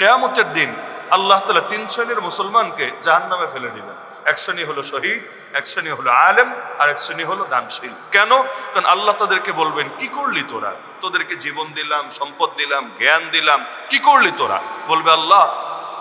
কেয়ামতের দিন আল্লাহ তালা তিন শ্রেণির মুসলমানকে জাহান নামে ফেলে দিবেন। এক শ্রেণি হলো শহীদ, এক শ্রেণি হলো আলেম, আর এক শ্রেণি হলো দানশীল। কেন? কারণ আল্লাহ তাদেরকে বলবেন, কি করলি তোরা? তোদেরকে জীবন দিলাম, সম্পদ দিলাম, জ্ঞান দিলাম, কি করলি তোরা? বলবে আল্লাহ।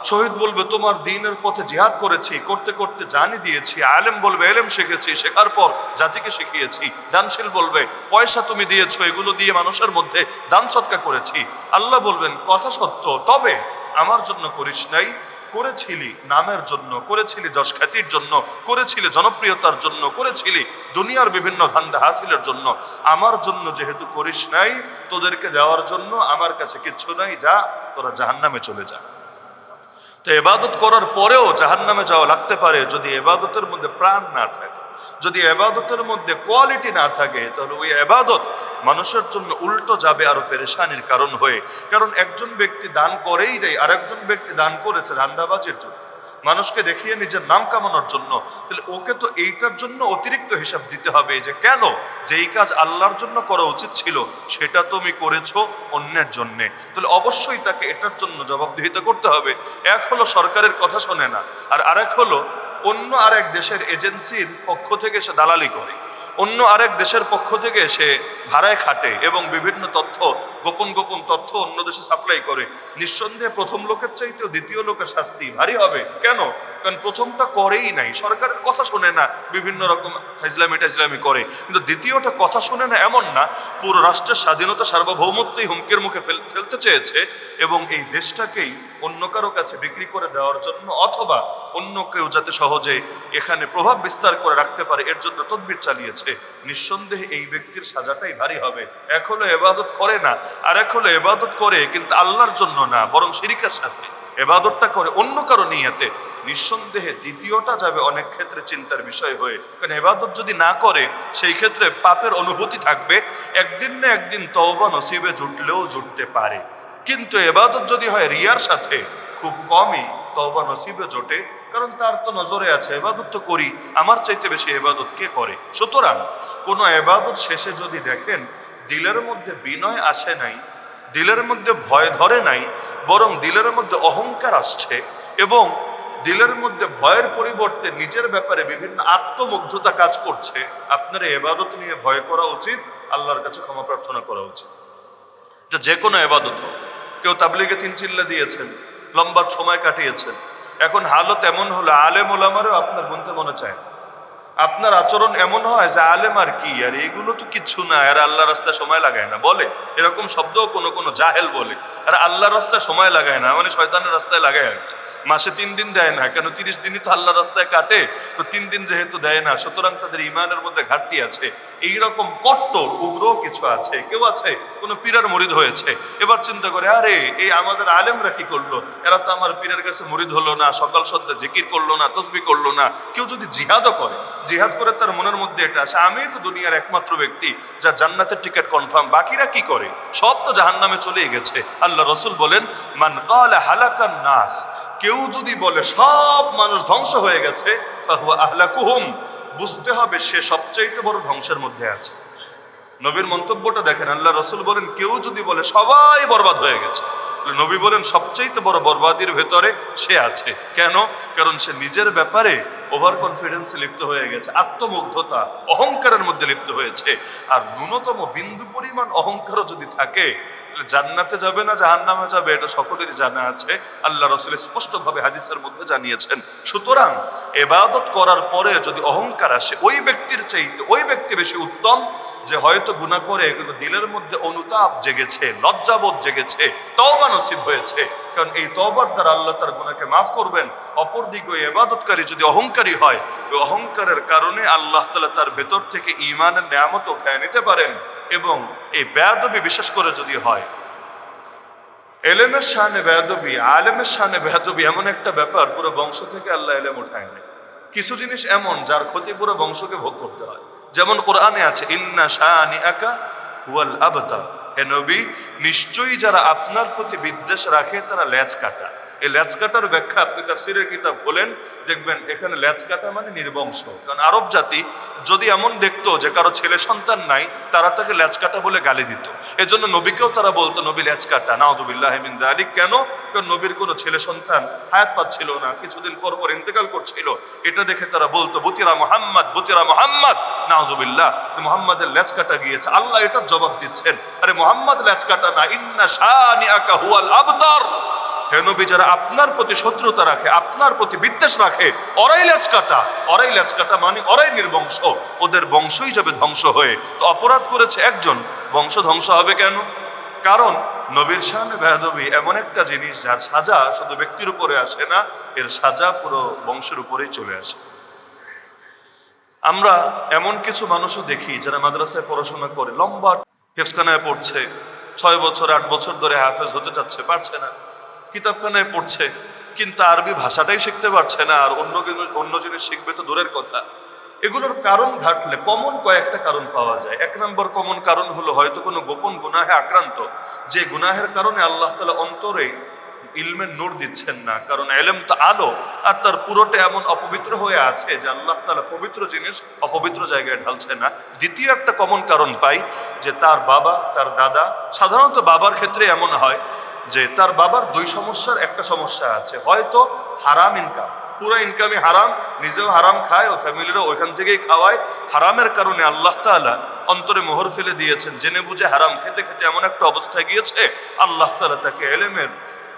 শহীদ বলবে, তোমার দিনের পথে জিহাদ করেছি, করতে করতে জানি দিয়েছি। আলেম বলবে, এলেম শিখেছি, শেখার পর জাতিকে শিখিয়েছি। দানশীল বলবে, পয়সা তুমি দিয়েছ, এগুলো দিয়ে মানুষের মধ্যে দান সৎকা করেছি। আল্লাহ বলবেন, কথা সত্য, তবে আমার জন্য করিস নাই, করেছিলি নামের জন্য, করেছিলি যশ খ্যাতির জন্য, করেছিলি জনপ্রিয়তার জন্য, করেছিলি দুনিয়ার বিভিন্ন ধান্দা হাসিলের জন্য। আমার জন্য যেহেতু করিস নাই, তোদেরকে দেওয়ার জন্য আমার কাছে কিচ্ছু নাই, যা, তোরা জাহান্নামে চলে যা। তো এবাদত করার পরেও জাহান্নামে যাওয়া লাগতে পারে যদি এবাদতের মধ্যে প্রাণ না থাকে। যদি এবাদতের মধ্যে কোয়ালিটি না থাকে, তাহলে ওই এবাদত মানুষের জন্য উল্টো যাবে আরও পেরেশানির কারণ হয়ে। কারণ একজন ব্যক্তি দান করেই দেয় আর একজন ব্যক্তি দান করেছে রান্দাবাজের জন্য। মানুষকে দেখিয়ে নিজের নাম কামানোর জন্য। তাহলে ওকে তো এইটার জন্য অতিরিক্ত হিসাব দিতে হবে যে, কেন? যেই কাজ আল্লাহর জন্য করা উচিত ছিল, সেটা তুমি করেছ অন্যের জন্যে। তাহলে অবশ্যই তাকে এটার জন্য জবাবদিহিতা করতে হবে। এক হলো সরকারের কথা শোনে না, আর আরেক হলো অন্য আরেক দেশের এজেন্সির পক্ষ থেকে সে দালালি করে। অন্য আরেক দেশের পক্ষ থেকে সে ভাড়ায় খাটে এবং বিভিন্ন তথ্য, গোপন গোপন তথ্য অন্য দেশে সাপ্লাই করে। নিঃসন্দেহে প্রথম লোকের চাইতেও দ্বিতীয় লোকের শাস্তি ভারী হবে। কেন? কারণ প্রথমটা করেই নাই। সরকারের কথা শোনে না, বিভিন্ন রকম ফাইজলামি টাইজলামি করে। কিন্তু দ্বিতীয়টা কথা শোনে না এমন না, পুরো রাষ্ট্রের স্বাধীনতা সার্বভৌমত্বই হুমকির মুখে ফেল- ফেলতে চেয়েছে এবং এই দেশটাকেই অন্য কারও কাছে বিক্রি করে দেওয়ার জন্য অথবা অন্য কেউ যাতে সহজে এখানে প্রভাব বিস্তার করে রাখতে পারে, এর জন্য তদবির চালিয়েছে নিঃসন্দেহে এই ব্যক্তির সাজাটাই ভারী হবে। হলো এবাদত করে না। আর হলো এবাদত করে কিন্তু আল্লাহর জন্য না, বরং শিরিকের সাথে। এবাদতটা করে অন্য কারও নিয়েতে। নিঃসন্দেহে দ্বিতীয়টা যাবে অনেক ক্ষেত্রে চিন্তার বিষয় হয়ে। কারণ এবাদত যদি না করে, সেই ক্ষেত্রে পাপের অনুভূতি থাকবে। একদিন না একদিন তওবা নসিবে জুটলেও জুটতে পারে। কিন্তু এবাদত যদি হয় রিয়ার সাথে, খুব কমই। তওবা নসিবে জোটে, কারণ তার তো নজরে আছে এবাদত তো করি। আমার চাইতে বেশি এবাদত কে করে? সুতরাং কোনো এবাদত শেষে যদি দেখেন, দিলের মধ্যে বিনয় আসে নাই, দিলের মধ্যে ভয় ধরে নাই, বরং দিলের মধ্যে অহংকার আসছে এবং দিলের মধ্যে ভয়ের পরিবর্তে নিজের ব্যাপারে বিভিন্ন আত্মমুগ্ধতা কাজ করছে, আপনার এবাদত নিয়ে ভয় করা উচিত, আল্লাহর কাছে ক্ষমা প্রার্থনা করা উচিত। যে কোনো এবাদত হোক। কেউ তাবলিগে তিন চিল্লা দিয়েছেন লম্বা সময় কাটিয়েছেন। এখন হালত এমন হলো, আলেম ওলামারও আপনার গুনতে মনে চায় আপনার আচরণ এমন হয় যে আলেম আর কি? আর এগুলো তো কিচ্ছু না, আর আল্লাহ রাস্তায় সময় লাগায় না। বলে, এরকম শব্দও কোনো কোনো জাহেল বলে, আর আল্লাহ রাস্তায় সময় লাগায় না মানে শয়তানের রাস্তায় লাগায় আর কি। মাসে তিন দিন দেয় না, কেন তিরিশ দিনই তো আল্লাহ রাস্তায় কাটে? তো তিন দিন যেহেতু দেয় না, সুতরাং তাদের ইমানের মধ্যে ঘাটতি আছে। এই রকম কট্টর, উগ্র কিছু আছে, কেউ আছে? কোনো পীরের মরিদ হয়েছে। এবার চিন্তা করে, আরে, এই আমাদের আলেমরা কি করল? এরা তো আমার পীরের কাছে মরিদ হলো না, সকাল সন্ধ্যা জিকির করল না, তসবি করল না। কেউ যদি জিহাদও করে, জিহাদ করে তার মনের মধ্যে এটা আসে, আমি তো দুনিয়ার একমাত্র ব্যক্তি, যা জান্নাতের টিকিট কনফার্ম বাকিরা কি করে? সব তো জাহান্নামে চলেই গেছে। আল্লাহ রসুল বলেন, মান কাল হালাকান নাস কেউ যদি বলে সব মানুষ ধ্বংস হয়ে গেছে, ফাহুয়া আহলাকুহুম, বুঝতে হবে সে সবচাইতে বড় ধ্বংসের মধ্যে আছে। নবীর মন্তব্যটা দেখেন, আল্লাহ রসুল বলেন, কেউ যদি বলে সবাই বরবাদ হয়ে গেছে নবী বলেন সবচাইতে বড় বরবাদির ভেতরে সে আছে। কেন? কারণ সে নিজের ব্যাপারে ওভার কনফিডেন্সে লিপ্ত হয়ে গেছে, আত্মমুগ্ধতা অহংকারের মধ্যে লিপ্ত হয়েছে। আর ন্যূনতম বিন্দু পরিমাণ অহংকারও যদি থাকে, তাহলে জান্নাতে যাবে না, জাহান্নামে যাবে, এটা সকলেরই জানা আছে। আল্লাহ রসুল স্পষ্টভাবে হাদিসের মধ্যে জানিয়েছেন, সুতরাং এবাদত করার পরে যদি অহংকার আসে, ওই ব্যক্তির চাইতে, ওই ব্যক্তি বেশি উত্তম, যে হয়তো গুণা করে, কিন্তু দিলের মধ্যে অনুতাপ জেগেছে, লজ্জাবোধ জেগেছে, তওবা নসিব হয়েছে। কারণ এই তওবার দ্বারা আল্লাহ তার গুণাকে মাফ করবেন, অপরদিকে ওই এবাদতকারী যদি অহংকারী হয়। ওই অহংকারের কারণে আল্লাহ তালা তার ভেতর থেকে ইমানের নিয়ামত উঠায় নিতে পারেন এবং এই বেয়াদবি বিশেষ করে যদি হয়। এলেমের শানে বেয়াদবি, আলেমের শানে বেয়াদবি এমন একটা ব্যাপার পুরো বংশ থেকে আল্লাহ এলেম উঠায় নেয় কিছু জিনিস এমন যার ক্ষতি পুরো বংশকে ভোগ করতে হয়। যেমন কোরআনে আছে, ইন্না শানি আকা ওয়াল আবতা হে নবী, নিশ্চয়ই যারা আপনার প্রতি বিদ্বেষ রাখে তারা ল্যাচ কাটা এই ল্যাচ কাটার ব্যাখ্যা আপনি তাফসিরের কিতাব বলেন, দেখবেন এখানে ল্যাচ কাটা মানে নির্বংশ। কারণ আরব জাতি যদি এমন দেখতো যে কারও ছেলে সন্তান নাই, তারা তাকে ল্যাচ কাটা বলে গালি দিত। এজন্য নবীকেও তারা বলতো, নবী ল্যাচ কাটা নাউদুবিল্লাহ মিন দালিক। কেন? কারণ নবীর কোনো ছেলে সন্তান হায়াত পাচ্ছিল না, কিছুদিন পর পর ইন্তেকাল করছিল। এটা দেখে তারা বলতো, বতিরা মোহাম্মদ বতিরা মোহাম্মদ, নাউজুবিল্লাহ। মোহাম্মদের ল্যাচ কাটা গিয়েছে। আল্লাহ এটার জবাব দিচ্ছেন, আরে মোহাম্মদ ল্যাচ কাটা না, ইন্না শানিআকা হুয়াল আবতার। হে নবী, যারা আপনার প্রতি শত্রুতা রাখে, আপনার প্রতি বিদ্বেষ রাখে অরাই ল্যাচ কাটা অরাই ল্যাচ কাটা মানে অরাই নির্বংশ। ওদের বংশই যাবে ধ্বংস হয়ে। তো অপরাধ করেছে একজন। বংশ ধ্বংস হবে কেন? কারণ নবীর শান বেহাদবি এমন একটা জিনিস যার সাজা শুধু ব্যক্তির উপরে আসে না, এর সাজা পুরো বংশের উপরেই চলে আসে। আমরা এমন কিছু মানুষও দেখি যারা মাদ্রাসায় পড়াশোনা করে, লম্বা হেফখানায় পড়ছে, ছয় বছর, আট বছর ধরে হাফেজ হতে চাচ্ছে, পারছে না। কিতাবখানায় পড়ছে, কিন্তু আরবি ভাষাটাই শিখতে পারছে না, আর অন্য অন্য জিনিস শিখবে তো দূরের কথা। এগুলোর কারণ ঘাটলে কমন কয়েকটা কারণ পাওয়া যায়। এক নম্বর কমন কারণ হলো হয়তো কোনো গোপন গুনাহে আক্রান্ত, যে গুনাহের কারণে আল্লাহ তালা অন্তরে ইলমের নূর দিচ্ছেন না। কারণ এলেম তো আলো, আর তার পুরোটা এমন অপবিত্র হয়ে আছে যে আল্লাহ তালা পবিত্র জিনিস অপবিত্র জায়গায় ঢালছে না। দ্বিতীয় একটা কমন কারণ পাই যে তার বাবা, তার দাদা, সাধারণত বাবার ক্ষেত্রে এমন হয় যে তার বাবার দুই সমস্যার একটা সমস্যা আছে। হয়তো হারাম ইনকাম পুরো ইনকামই হারাম, নিজেও হারাম খায়, ও ফ্যামিলিরা ওইখান থেকেই খাওয়ায়। হারামের কারণে আল্লাহ তাআলা অন্তরে মোহর ফেলে দিয়েছেন। জেনে বুঝে হারাম, খেতে খেতে এমন একটা অবস্থায় গিয়েছে, আল্লাহ তাআলা তাকে এলেমের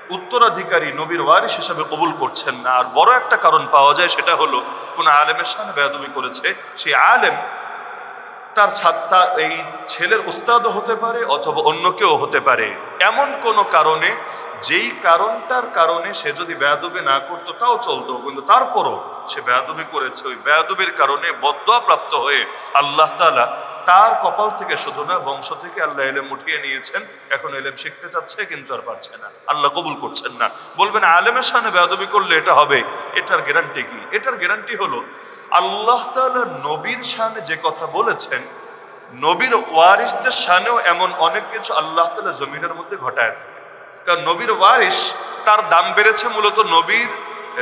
উত্তরাধিকারী নবীর ওয়ারিস হিসাবে কবুল করছেন না। আর বড় একটা কারণ পাওয়া যায়, সেটা হলো কোন আলেমের সামনে বেয়াদবি করেছে। সেই আলেম তার ছাত্তা এই ছেলের উস্তাদও হতে পারে অথবা অন্য কেউ হতে পারে। এমন কোনো কারণে, যেই কারণটার কারণে সে যদি বেয়াদবি না করতো, তাও চলতো। কিন্তু তারপরও সে বেয়াদবি করেছে। ওই বেয়াদবির কারণে বদয়া প্রাপ্ত হয়ে আল্লাহ তালা তার কপাল থেকে শুধু না, বংশ থেকে আল্লাহ এলেম উঠিয়ে নিয়েছেন। এখন এলেম শিখতে চাচ্ছে, কিন্তু আর পারছে না। আল্লাহ কবুল করছেন না। বলবেন, আলেমের সামনে বেয়াদবি করলে এটা হবে? এটার গ্যারান্টি কি? এটার গ্যারান্টি হলো, আল্লাহ তালা নবীর সামনে যে কথা বলেছেন নবীর ওয়ারিসদের সানেও এমন অনেক কিছু আল্লাহ তালা জমিনের মধ্যে ঘটায় থাকে। কারণ নবীর ওয়ারিস তার দাম বেড়েছে মূলত নবীর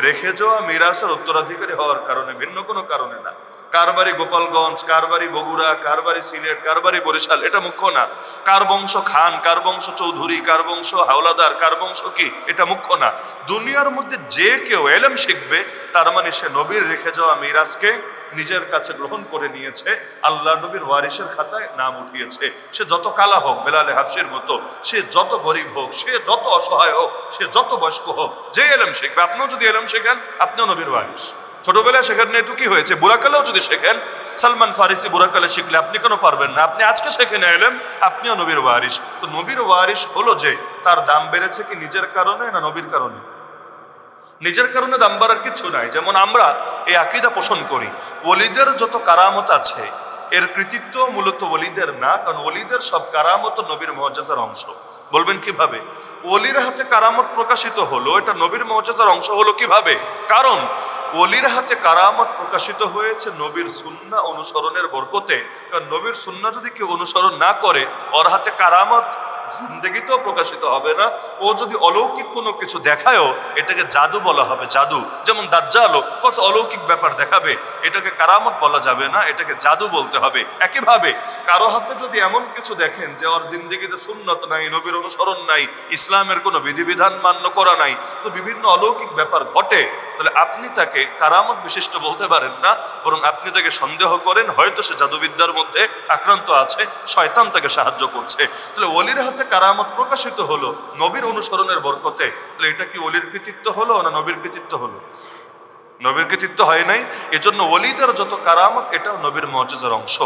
রেখে যাওয়া মিরাসের উত্তরাধিকারী হওয়ার কারণে, ভিন্ন কোনো কারণে না। কারবারি গোপালগঞ্জ, কারবারি বগুড়া, কারবারি সিলেট, কারবারি বরিশাল, এটা মুখ্য না। কার বংশ খান, কার বংশ চৌধুরী, কার বংশ হাওলাদার, কার বংশ কি, এটা মুখ্য না। দুনিয়ার মধ্যে যে কেউ এলেম শিখবে, তার মানে সে নবীর রেখে যাওয়া মিরাজকে নিজের কাছে গ্রহণ করে নিয়েছে, আল্লাহ নবীর ওয়ারিসের খাতায় নাম উঠিয়েছে। সে যত কালা হোক, বেলালে হাফসির মতো, সে যত গরিব হোক, সে যত অসহায় হোক, সে যত বয়স্ক হোক, যে এলম শিখবে, আপনিও যদি এলম শেখেন, আপনিও নবীর ওয়ারিস। ছোটবেলায় শেখার নেই তো কি হয়েছে? বুড়াকালেও যদি শেখেন, সালমান ফারিসি বুড়াকালে শিখলে আপনি কেন পারবেন না। আপনি আজকে শেখে এলেন আপনিও নবীর ওয়ারিস। তো নবীর ওয়ারিস হলো যে, তার দাম বেড়েছে কি নিজের কারণে না নবীর কারণে? নিজের কারণে দাম বাড়ার কিছু নাই। যেমন আমরা এই আকিদা পোষণ করি। ওলিদের যত কারামত আছে, এর কৃতিত্ব মূলত ওলিদের না, কারণ ওলিদের সব কারামত নবীর মহাজাজার অংশ। বলবেন কীভাবে? ওলির হাতে কারামত প্রকাশিত হলো, এটা নবীর মহাজাজার অংশ হলো কীভাবে? কারণ ওলির হাতে কারামত প্রকাশিত হয়েছে নবীর সুন্না অনুসরণের বরকতে। কারণ নবীর সুন্না যদি কেউ অনুসরণ না করে, ওর হাতে কারামত জিন্দগিতেও প্রকাশিত হবে না। ও যদি অলৌকিক কোনো কিছু দেখায়ও, এটাকে জাদু বলা হবে, জাদু। যেমন দাজ্জালও কত অলৌকিক ব্যাপার দেখাবে, এটাকে কারামত বলা যাবে না, এটাকে জাদু বলতে হবে। একইভাবে, কারও হাতে যদি এমন কিছু দেখেন যে ওর জিন্দগিতে সুন্নত নাই, নবীর অনুসরণ নাই, ইসলামের কোনো বিধিবিধান মান্য করা নাই, তো বিভিন্ন অলৌকিক ব্যাপার ঘটে, তাহলে আপনি তাকে কারামত বিশিষ্ট বলতে পারেন না, বরং আপনি তাকে সন্দেহ করেন, হয়তো সে জাদুবিদ্যার মধ্যে আক্রান্ত আছে, শয়তান তাকে সাহায্য করছে। তাহলে অলির হাতে কারামত প্রকাশিত হলো, নবীর অনুসরণের বরকতে। তাহলে এটা কি অলির কৃতিত্ব হলো না নবীর কৃতিত্ব হলো? নবীর কৃতিত্ব হয় নাই। এজন্য অলিদের যত কারামত এটা নবীর মর্যাদার অংশ।